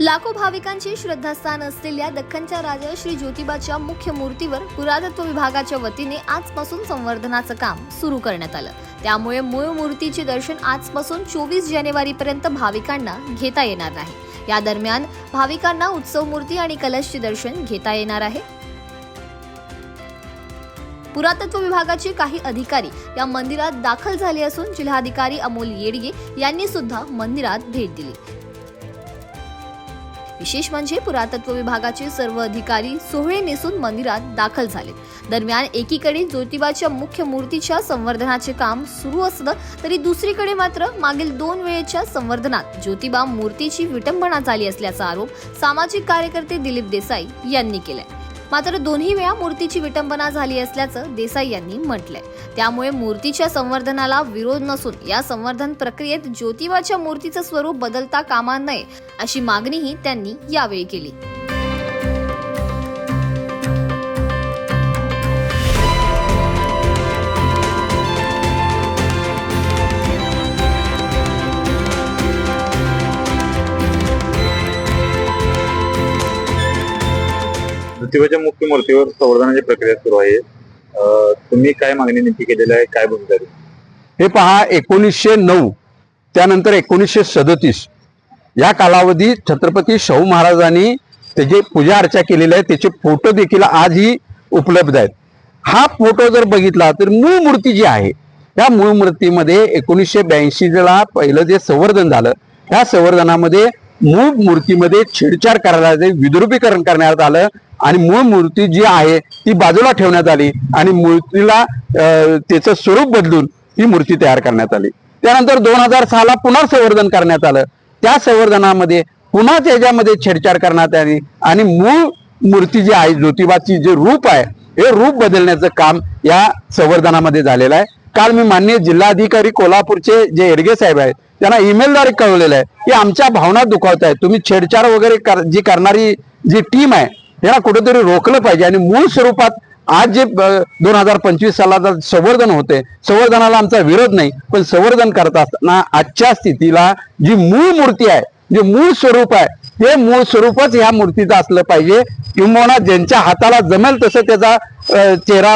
लाखो भाविकांचे श्रद्धास्थान असलेल्या दख्खनच्या राजा श्री ज्योतिबाच्या मुख्य मूर्तीवर पुरातत्व विभागाच्या वतीने आजपासून संवर्धनाचं काम सुरू करण्यात आलं. त्यामुळे मूळ मूर्तीचे दर्शन आजपासून चोवीस जानेवारीपर्यंत भाविकांना घेता येणार नाही. या दरम्यान भाविकांना उत्सव मूर्ती आणि कलशचे दर्शन घेता येणार आहे. पुरातत्व विभागाचे काही अधिकारी या मंदिरात दाखल झाले असून जिल्हाधिकारी अमोल येडगे यांनी सुद्धा मंदिरात भेट दिली. विशेष म्हणजे पुरातत्व विभागाचे सर्व अधिकारी सोहळे नेसून मंदिरात दाखल झाले. दरम्यान एकीकडे ज्योतिबाच्या मुख्य मूर्तीच्या संवर्धनाचे काम सुरू असलं तरी दुसरीकडे मात्र मागील दोन वेळेच्या संवर्धनात ज्योतिबा मूर्तीची विटंबना झाली असल्याचा आरोप सामाजिक कार्यकर्ते दिलीप देसाई यांनी केलाय. मात्र दोन्ही वेळा मूर्तीची विटंबना झाली असल्याचं देसाई यांनी म्हटलंय. त्यामुळे मूर्तीच्या संवर्धनाला विरोध नसून या संवर्धन प्रक्रियेत ज्योतिबाच्या मूर्तीचं स्वरूप बदलता कामा नये अशी मागणीही त्यांनी यावेळी केली. ज्योतिबाच्या मुख्य मूर्तीवर संवर्धनाची प्रक्रिया सुरू आहे. तुम्ही काय मागणी नेमकी केलेली आहे? काय भूमिका आहे? हे पहा एकोणीसशे नऊ त्यानंतर एकोणीसशे सदतीस. या कालावधीत छत्रपती शाहू महाराजांनी त्याची पूजा अर्चा केलेली आहे त्याचे फोटो देखील आजही उपलब्ध आहेत. हा फोटो जर बघितला तर मूळ मूर्ती जी आहे त्या मूळ मूर्तीमध्ये एकोणीसशे ब्याऐंशीला पहिलं जे संवर्धन झालं त्या संवर्धनामध्ये मूळ मूर्तीमध्ये छेडछाड करायला जे विद्रुपीकरण करण्यात आलं आणि मूळ मूर्ती जी आहे ती बाजूला ठेवण्यात आली आणि मूर्तीला त्याचं स्वरूप बदलून ही मूर्ती तयार करण्यात आली. त्यानंतर दोन हजार सहाला पुन्हा संवर्धन करण्यात आलं. त्या संवर्धनामध्ये पुन्हा त्याच्यामध्ये छेडछाड करण्यात आली आणि मूळ मूर्ती जी आहे ज्योतिबाची जे रूप आहे हे रूप बदलण्याचं काम या संवर्धनामध्ये झालेलं आहे. काल मी माननीय जिल्हाधिकारी कोल्हापूरचे जे एडगे साहेब आहेत त्यांना ईमेलद्वारे कळवलेलं आहे की आमच्या भावना दुखावत आहेत. तुम्ही छेडछाड वगैरे कर- जी करणारी जी टीम आहे याला कुठेतरी रोखलं पाहिजे. आणि मूळ स्वरूपात आज जे दोन हजार पंचवीस सालाचा संवर्धन होते संवर्धनाला आमचा विरोध नाही पण संवर्धन करत असताना आजच्या स्थितीला जी मूळ मूर्ती आहे जे मूळ स्वरूप आहे ते मूळ स्वरूपच ह्या मूर्तीचं असलं पाहिजे. किंबहुना ज्यांच्या हाताला जमेल तसं त्याचा चेहरा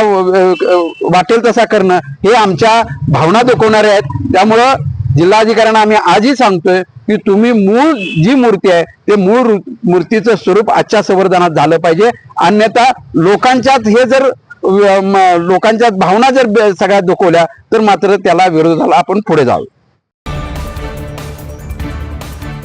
वाटेल तसा करणं हे आमच्या भावना दुखवणारे आहेत. त्यामुळं जिल्हाधिकाऱ्यांना आम्ही आजही सांगतोय की तुम्ही मूळ जी मूर्ती आहे ते मूळ मूर्तीचं स्वरूप आजच्या संवर्धनात झालं पाहिजे. अन्यथा लोकांच्यात हे जर लोकांच्या लोकांच्यात भावना जर सगळ्या दुखवल्या तर मात्र त्याला विरोधाला आपण पुढे जाऊ.